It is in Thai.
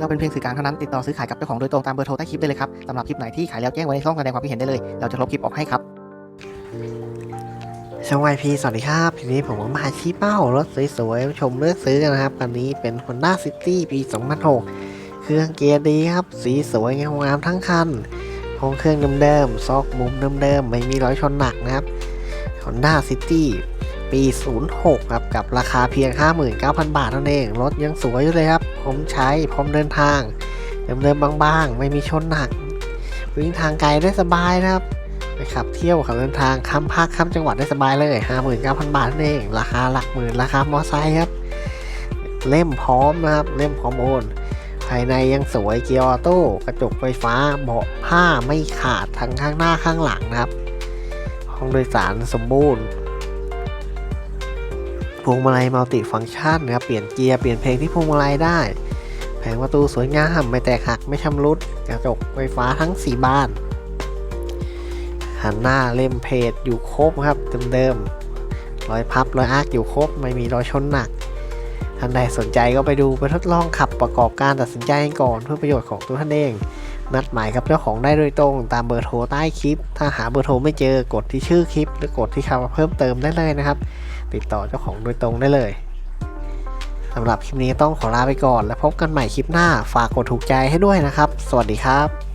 เราเป็นเพียงสื่อกลางเท่านั้นติดต่อซื้อขายกับเจ้าของโดยตรงตามเบอร์โทรใต้คลิปได้เลยครับสำหรับคลิปไหนที่ขายแล้วแจ้งไว้ในช่องแสดงความคิดเห็นได้เลย เราจะลบคลิปออกให้ครับช่องไอพีสวัสดีครับทีนี้ผมก็มาชี้เป้ารถสวยๆชมเลือกซื้อกันนะครับคันนี้เป็น Honda City ปี 2006 เครื่องเกียร์ดีครับ สีสวยงามทั้งคันห้องเครื่องเดิมๆซอกมุมเดิมๆไม่มีรอยชนหนักนะครับ Honda City ปี 06 ครับ กับราคาเพียง 59,000 บาทเท่านั้นเอง รถยังสวยอยู่เลยครับ ผมใช้พร้อมเดินทางเดิมๆบางๆ ไม่มีชนหนัก วิ่งทางไกลได้สบายนะครับ ไปขับเที่ยวขับเดินทางข้ามภาคข้ามจังหวัดได้สบายเลย 59,000 บาทนั่นเอง ราคาหลักหมื่น ราคามอไซค์ครับ เล่มพร้อมนะครับ เล่มพร้อมโอนภายในยังสวยเกียร์ออโต้กระจกไฟฟ้าเบาะผ้าไม่ขาดทั้งข้างหน้าข้างหลังนะครับ ห้องโดยสารสมบูรณ์ พวงมาลัยมัลติฟังก์ชันนะครับ เปลี่ยนเกียร์ เปลี่ยนเพลงที่พวงมาลัยได้ แผงประตูสวยงาม ไม่แตกหัก ไม่ชำรุด กระจกไฟฟ้าทั้ง 4 บาน หันหน้าเล่มเพจอยู่ครบครับ เดิมๆ รอยพับ รอยอาร์คอยู่ครบ ไม่มีรอยชนหนัก ท่านใดสนใจก็ไปดูไปทดลองขับประกอบการตัดสินใจก่อนเพื่อประโยชน์ของตัวท่านเอง นัดหมายกับเจ้าของได้โดยตรงตามเบอร์โทรใต้คลิป ถ้าหาเบอร์โทรไม่เจอกดที่ชื่อคลิป หรือกดที่คำว่าเพิ่มเติมได้เลยนะครับ ติดต่อเจ้าของโดยตรงได้เลยสำหรับคลิปนี้ต้องขอลาไปก่อน แล้วพบกันใหม่คลิปหน้า ฝากกดถูกใจให้ด้วยนะครับ สวัสดีครับ